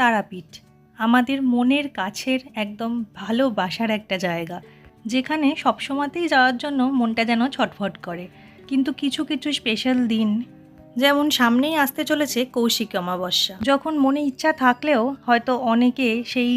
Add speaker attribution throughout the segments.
Speaker 1: তারাপীঠ। আমাদের মনের কাছের একদম ভালোবাসার একটা জায়গা। যেখানে সবসময়তেই যাওয়ার জন্য মনটা যেন ছটফট করে। কিন্তু কিছু কিছু স্পেশাল দিন, যেমন সামনেই আসতে চলেছে কৌশিক অমাবস্যা। যখন মনে ইচ্ছা থাকলেও হয়তো অনেকে সেই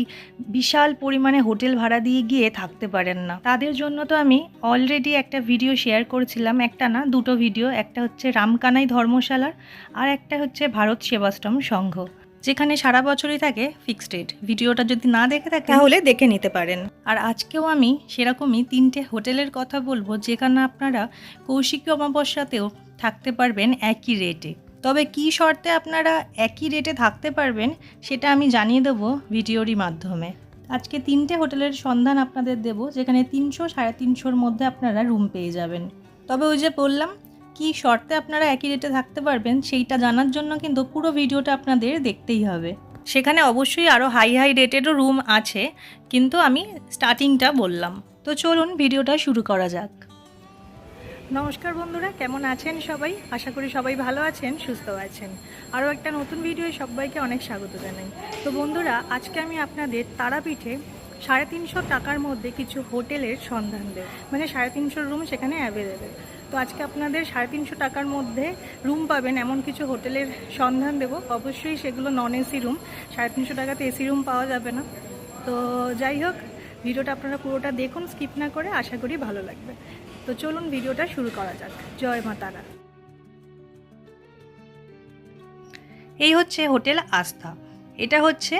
Speaker 1: বিশাল পরিমাণে হোটেল ভাড়া দিয়ে গিয়ে থাকতে পারেন না। তাদের জন্য তো আমি অলরেডি একটা ভিডিও শেয়ার করেছিলাম। একটা না, দুটো ভিডিও একটা হচ্ছে রামকানাই ধর্মশালার আর একটা হচ্ছে ভারত সেবাশ্রম সংঘ। যেখানে সারা বছরই থাকে ফিক্সড রেট ভিডিওটা যদি না দেখে থাকে তাহলে দেখে নিতে পারেন। আর আজকেও আমি সেরকমই তিনটে হোটেলের কথা বলব যেখানে আপনারা কৌশিকী অমাবস্যাতেও থাকতে পারবেন একই রেটে তবে কী শর্তে আপনারা একই রেটে থাকতে পারবেন সেটা আমি জানিয়ে দেবো ভিডিওরই মাধ্যমে। আজকে তিনটে হোটেলের সন্ধান আপনাদের দেব যেখানে তিনশো সাড়ে তিনশোর মধ্যে আপনারা রুম পেয়ে যাবেন। তবে ওই যে বললাম কী শর্তে আপনারা একই রেটে থাকতে পারবেন সেইটা জানার জন্য কিন্তু পুরো ভিডিওটা আপনাদের দেখতেই হবে। সেখানে অবশ্যই আরও হাই হাই রেটেরও রুম আছে, কিন্তু আমি স্টার্টিংটা বললাম। তো চলুন ভিডিওটা শুরু করা যাক। নমস্কার বন্ধুরা, কেমন আছেন সবাই? আশা করি সবাই ভালো আছেন, সুস্থ আছেন। আরও একটা নতুন ভিডিও সবাইকে অনেক স্বাগত জানাই। তো বন্ধুরা, আজকে আমি আপনাদের তারাপীঠে সাড়ে তিনশো টাকার মধ্যে কিছু হোটেলের সন্ধান দেব মানে সাড়ে তিনশো রুম সেখানে অ্যাভেলেবেল তো আজকে আপনাদের সাড়ে তিনশো টাকার মধ্যে রুম পাবেন, এমন কিছু হোটেলের সন্ধান দেব। অবশ্যই সেগুলো নন এসি রুম সাড়ে তিনশো টাকাতে এসি রুম পাওয়া যাবে না। তো যাই হোক, ভিডিওটা আপনারা পুরোটা দেখুন স্কিপ না করে আশা করি ভালো লাগবে। তো চলুন ভিডিওটা শুরু করা যাক। জয় মা তারা। এই হচ্ছে হোটেল আস্থা। এটা হচ্ছে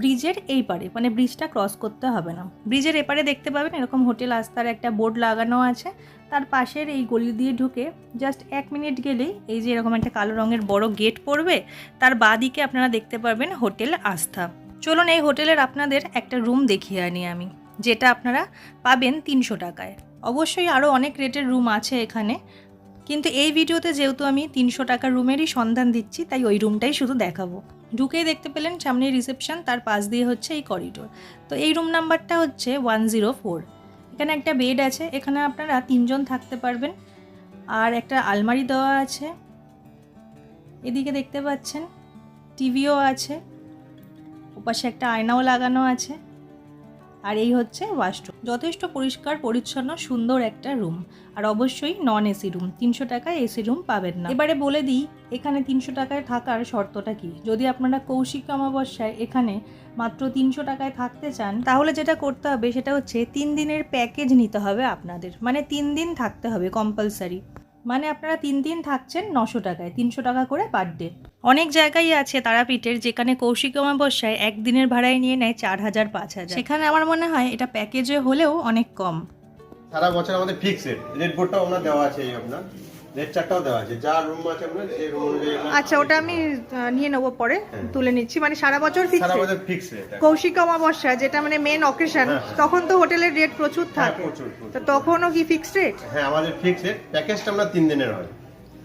Speaker 1: ব্রিজের এই পারে মানে ব্রিজটা ক্রস করতে হবে না। ব্রিজের এপারে দেখতে পাবেন এরকম হোটেল আস্তার একটা বোর্ড লাগানো আছে। তার পাশের এই গলি দিয়ে ঢুকে জাস্ট এক মিনিট গেলেই এই যে এরকম একটা কালো রঙের বড় গেট পড়বে, তার বাদিকে আপনারা দেখতে পারবেন হোটেল আস্থা। চলুন এই হোটেলের আপনাদের একটা রুম দেখিয়ে আনি আমি, যেটা আপনারা পাবেন তিনশো টাকায়। অবশ্যই আরও অনেক রেটের রুম আছে এখানে। কিন্তু এই ভিডিওতে যেহেতু আমি তিনশো টাকার রুমেরই সন্ধান দিচ্ছি, তাই ওই রুমটাই শুধু দেখাবো। ঢুকেই দেখতে পেলেন সামনে রিসেপশন, তার পাশ দিয়ে হচ্ছে এই করিডোর। তো এই রুম নাম্বারটা হচ্ছে ওয়ান জিরো ফোর। এখানে একটা বেড আছে, এখানে আপনারা তিনজন থাকতে পারবেন। আর একটা আলমারি দেওয়া আছে। এদিকে দেখতে পাচ্ছেন, টিভিও আছে। ওপাশে একটা আয়নাও লাগানো আছে। আর এই হচ্ছে ওয়াশরুম। যথেষ্ট পরিষ্কার, পরিচ্ছন্ন, সুন্দর একটা রুম আর অবশ্যই নন এসি রুম তিনশো টাকায় এসি রুম পাবেন না। এবারে বলে দিই, এখানে তিনশো টাকায় থাকার শর্তটা কি? যদি আপনারা কৌশিক অমাবস্যায় এখানে মাত্র তিনশো টাকায় থাকতে চান, তাহলে যেটা করতে হবে সেটা হচ্ছে তিন দিনের প্যাকেজ নিতে হবে আপনাদের। মানে তিন দিন থাকতে হবে কম্পালসারি মানে আপনারা তিন দিন থাকছেন নশো টাকায়, তিনশো টাকা করে পার ডে অনেক জায়গায় আছে তারাপীঠের যেখানে কৌশিক অমাবস্যায় একদিনের ভাড়ায় নিয়ে নেয় চার হাজার, পাঁচ হাজার। সেখানে আমার মনে হয় এটা প্যাকেজে হলেও অনেক কম।
Speaker 2: সারা বছর আমাদের ফিক্সড রেট আপনার দেওয়া আছে আপনার। রেট চার্টটাও দেওয়া আছে যা রুম আছে আপনার সেই রুম অনুযায়ী
Speaker 3: আচ্ছা ওটা আমি নিয়ে নেব পরে
Speaker 2: হ্যাঁ।
Speaker 3: তুলে নিচ্ছি। মানে সারা বছর ফিক্স
Speaker 2: সারা বছর ফিক্স রেট
Speaker 3: কৌশিক অমাবস্যা যেটা মানে মেন অকেশন
Speaker 2: হ্যাঁ।
Speaker 3: তখন তো হোটেলের রেট প্রচুর
Speaker 2: হ্যাঁ
Speaker 3: থাকে। তো তখনও কি ফিক্সড রেট
Speaker 2: হ্যাঁ আমাদের ফিক্স রেট প্যাকেজটা আমরা তিন দিনের হয়।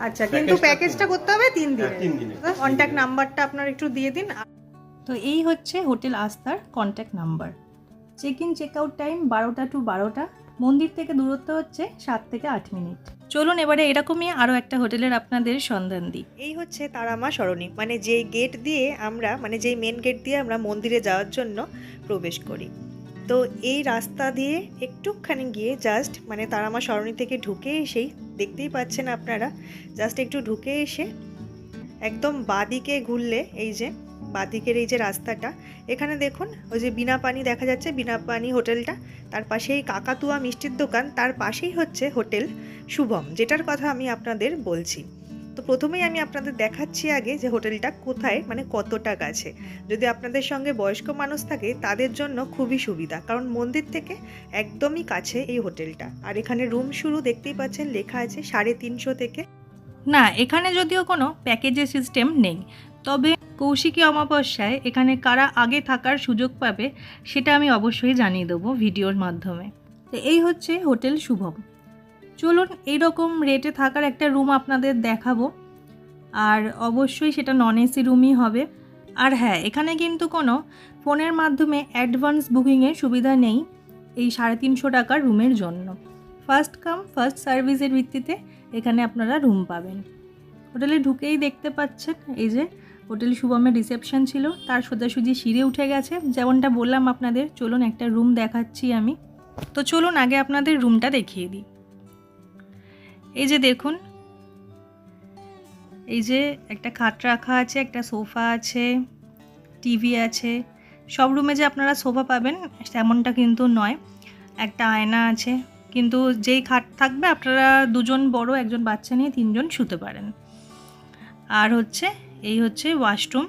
Speaker 3: আচ্ছা কিন্তু
Speaker 2: প্যাকেজটা
Speaker 3: করতে হবে তিন
Speaker 2: হ্যাঁ, তিন
Speaker 3: দিনের। কন্ট্যাক্ট নাম্বারটা আপনার একটু দিয়ে দিন।
Speaker 1: তো এই হচ্ছে হোটেল আস্থার contact number check in check out time বারোটা টু বারোটা। মন্দির থেকে দূরত্ব হচ্ছে সাত থেকে আট মিনিট। চলুন এবারে এরকমই আরও একটা হোটেলের আপনাদের সন্ধান দিই।
Speaker 3: এই হচ্ছে তারামা সরণি মানে যেই গেট দিয়ে আমরা মানে যেই মেন গেট দিয়ে আমরা মন্দিরে যাওয়ার জন্য প্রবেশ করি। তো এই রাস্তা দিয়ে একটুখানি গিয়ে জাস্ট মানে তারামা সরণি থেকে ঢুকে এসেই, দেখতেই পাচ্ছেন আপনারা জাস্ট একটু ঢুকে এসে একদম বাদিকে ঘুরলে, এই যে বাদিকের এই যে রাস্তাটা, এখানে দেখুন, ওই যে বিনা পানি দেখা যাচ্ছে, বিনা পানি হোটেলটা। তার পাশেই কাকাতুয়া মিষ্টির দোকান, তার পাশেই হচ্ছে হোটেল শুভম, যেটার কথা আমি আপনাদের বলছি। তো প্রথমেই আমি আপনাদের দেখাচ্ছি আগে যে হোটেলটা কোথায় মানে কতটা কাছে। যদি আপনাদের সঙ্গে বয়স্ক মানুষ থাকে, তাদের জন্য খুবই সুবিধা, কারণ মন্দির থেকে একদমই কাছে এই হোটেলটা। আর এখানে রুম শুরু দেখতেই পাচ্ছেন, লেখা আছে সাড়ে তিনশো থেকে।
Speaker 1: না, এখানে যদিও কোনো প্যাকেজের সিস্টেম নেই, তবে কৌশিকী অমাবস্যায় এখানে কারা আগে থাকার সুযোগ পাবে, সেটা আমি অবশ্যই জানিয়ে দেবো ভিডিওর মাধ্যমে। তো এই হচ্ছে হোটেল শুভম। চলুন এইরকম রেটে থাকার একটা রুম আপনাদের দেখাবো। আর অবশ্যই সেটা নন এসি রুমই হবে। আর হ্যাঁ এখানে কিন্তু কোনো ফোনের মাধ্যমে অ্যাডভান্স বুকিংয়ের সুবিধা নেই এই সাড়ে তিনশো টাকার রুমের জন্য। ফার্স্ট কাম ফার্স্ট সার্ভিসের ভিত্তিতে এখানে আপনারা রুম পাবেন। হোটেলে ঢুকেই দেখতে পাচ্ছেন এই যে হোটেল শুভমের রিসেপশন ছিল, তার সোজাসুজি সিঁড়ে উঠে গেছে। যেমনটা বললাম আপনাদের, চলুন একটা রুম দেখাচ্ছি আমি। তো চলুন আগে আপনাদের রুমটা দেখিয়ে দিই। এই যে দেখুন, এই যে একটা খাট রাখা আছে, একটা সোফা আছে, টিভি আছে। সব রুমে যে আপনারা সোফা পাবেন, তেমনটা কিন্তু নয়। একটা আয়না আছে, কিন্তু যেই খাট থাকবে, আপনারা দুজন বড়, একজন বাচ্চা নিয়ে তিনজন শুতে পারেন। আর হচ্ছে এই হচ্ছে ওয়াশরুম।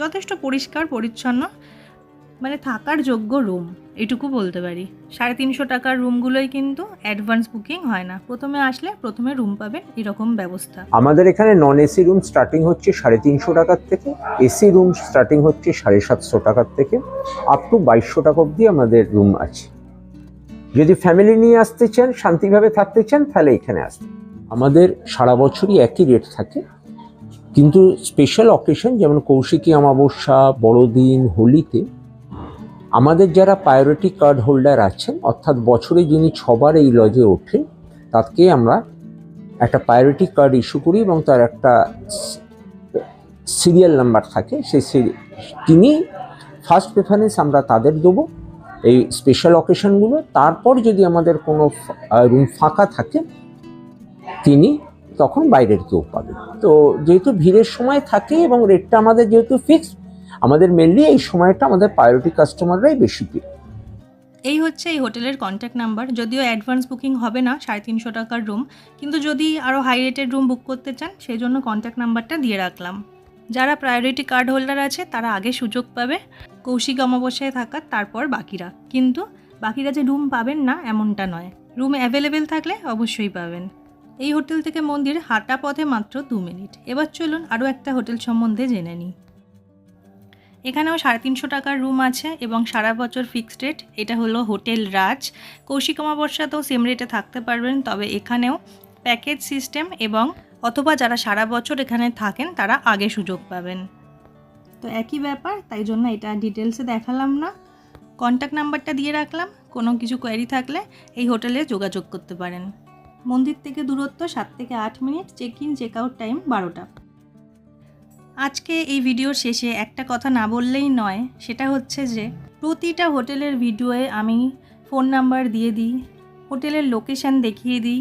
Speaker 1: যথেষ্ট পরিষ্কার, পরিচ্ছন্ন মানে থাকার যোগ্য রুম এটুকু বলতে পারি। সাড়ে তিনশো টাকার রুমগুলোই কিন্তু অ্যাডভান্স বুকিং হয় না। প্রথমে আসলে প্রথমে রুম পাবেন, এরকম ব্যবস্থা।
Speaker 4: আমাদের এখানে নন এসি রুম স্টার্টিং হচ্ছে সাড়ে তিনশো টাকার থেকে এসি রুম স্টার্টিং হচ্ছে সাড়ে সাতশো টাকার থেকে আপ টু বাইশশো টাকা অবধি আমাদের রুম আছে। যদি ফ্যামিলি নিয়ে আসতে চান, শান্তিভাবে থাকতে চান, তাহলে এখানে আসতে আমাদের সারা বছরই একই রেট থাকে কিন্তু স্পেশাল অকেশন যেমন কৌশিকী অমাবস্যা, বড়দিন, হোলিতে আমাদের যারা প্রায়োরিটি কার্ড হোল্ডার আছেন, অর্থাৎ বছরে যিনি ছবার এই লজে ওঠেন, তাকে আমরা একটা প্রায়োরিটি কার্ড ইস্যু করি এবং তার একটা সিরিয়াল নাম্বার থাকে, সেই তিনি ফার্স্ট প্রেফারেন্স আমরা তাদের দেবো এই স্পেশাল অকেশনগুলো তারপর যদি আমাদের কোনো রুম ফাঁকা থাকে, তিনি তখন বাইরের কেউ পাবে তো যেহেতু ভিড়ের সময় থাকে এবং রেটটা আমাদের যেহেতু ফিক্সড আমাদের মেনলি এই সময়টা আমাদের প্রায়োরিটি কাস্টমাররাই বেশি পেয়ে।
Speaker 1: এই হচ্ছে এই হোটেলের কন্ট্যাক্ট নাম্বার যদিও অ্যাডভান্স বুকিং হবে না, সাড়ে তিনশো টাকার রুম কিন্তু যদি আরও হাই রেটের রুম বুক করতে চান, সেই জন্য কন্ট্যাক্ট নাম্বারটা দিয়ে রাখলাম। যারা প্রায়োরিটি কার্ড হোল্ডার আছে, তারা আগে সুযোগ পাবে কৌশিক অমাবস্যায় থাকার, তারপর বাকিরা। কিন্তু বাকিরা যে রুম পাবেন না, এমনটা নয়। রুম অ্যাভেলেবেল থাকলে অবশ্যই পাবেন। এই হোটেল থেকে মন্দির হাঁটা পথে মাত্র দু মিনিট। এবার চলুন আরও একটা হোটেল সম্বন্ধে জেনে নিই। এখানেও সাড়ে তিনশো টাকার রুম আছে এবং সারা বছর ফিক্সড রেট, এটা হলো হোটেল রাজ। কৌশিক অমাবস্যাতেও সেম রেটে থাকতে পারবেন, তবে এখানেও প্যাকেজ সিস্টেম এবং অথবা যারা সারা বছর এখানে থাকেন, তারা আগে সুযোগ পাবেন। তো একই ব্যাপার, তাই জন্য এটা ডিটেলসে দেখালাম না। কন্ট্যাক্ট নাম্বারটা দিয়ে রাখলাম, কোনো কিছু কোয়ারি থাকলে এই হোটেলে যোগাযোগ করতে পারেন। মন্দির থেকে দূরত্ব সাত থেকে আট minute check in check out time বারোটা। আজকে এই ভিডিওর শেষে একটা কথা না বললেই নয়, সেটা হচ্ছে যে প্রতিটা হোটেলের ভিডিওয়ে আমি ফোন নাম্বার দিয়ে দিই, হোটেলের লোকেশান দেখিয়ে দিই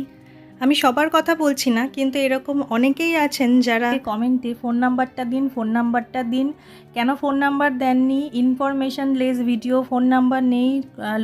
Speaker 1: আমি সবার কথা বলছি না, কিন্তু এরকম অনেকেই আছেন যারা কমেন্টে ফোন নাম্বারটা দিন ফোন নাম্বারটা দিন। কেন ফোন নাম্বার দেননি? Information less video phone number নেই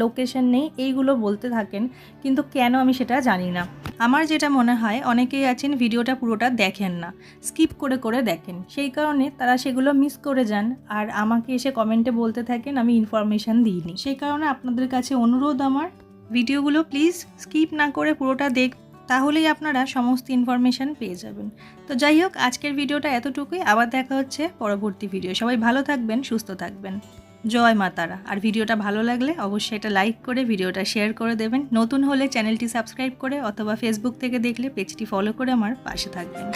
Speaker 1: লোকেশন নেই, এইগুলো বলতে থাকেন। কিন্তু কেন আমি সেটা জানি না। আমার যেটা মনে হয়, অনেকেই আছেন ভিডিওটা পুরোটা দেখেন না স্কিপ করে করে দেখেন। সেই কারণে তারা সেগুলো মিস করে যান, আর আমাকে এসে কমেন্টে বলতে থাকেন, আমি ইনফরমেশান দিইনি। সেই কারণে আপনাদের কাছে অনুরোধ আমার ভিডিওগুলো প্লিজ স্কিপ না করে পুরোটা দেখ তাহলেই আপনারা সমস্ত ইনফরমেশান পেয়ে যাবেন। তো যাই হোক, আজকের ভিডিওটা এতটুকুই। আবার দেখা হচ্ছে পরবর্তী ভিডিও সবাই ভালো থাকবেন, সুস্থ থাকবেন। জয় মাতারা আর ভিডিওটা ভালো লাগলে অবশ্যই এটা লাইক করে ভিডিওটা শেয়ার করে দেবেন। নতুন হলে চ্যানেলটি সাবস্ক্রাইব করে অথবা ফেসবুক থেকে দেখলে পেজটি ফলো করে আমার পাশে থাকবেন।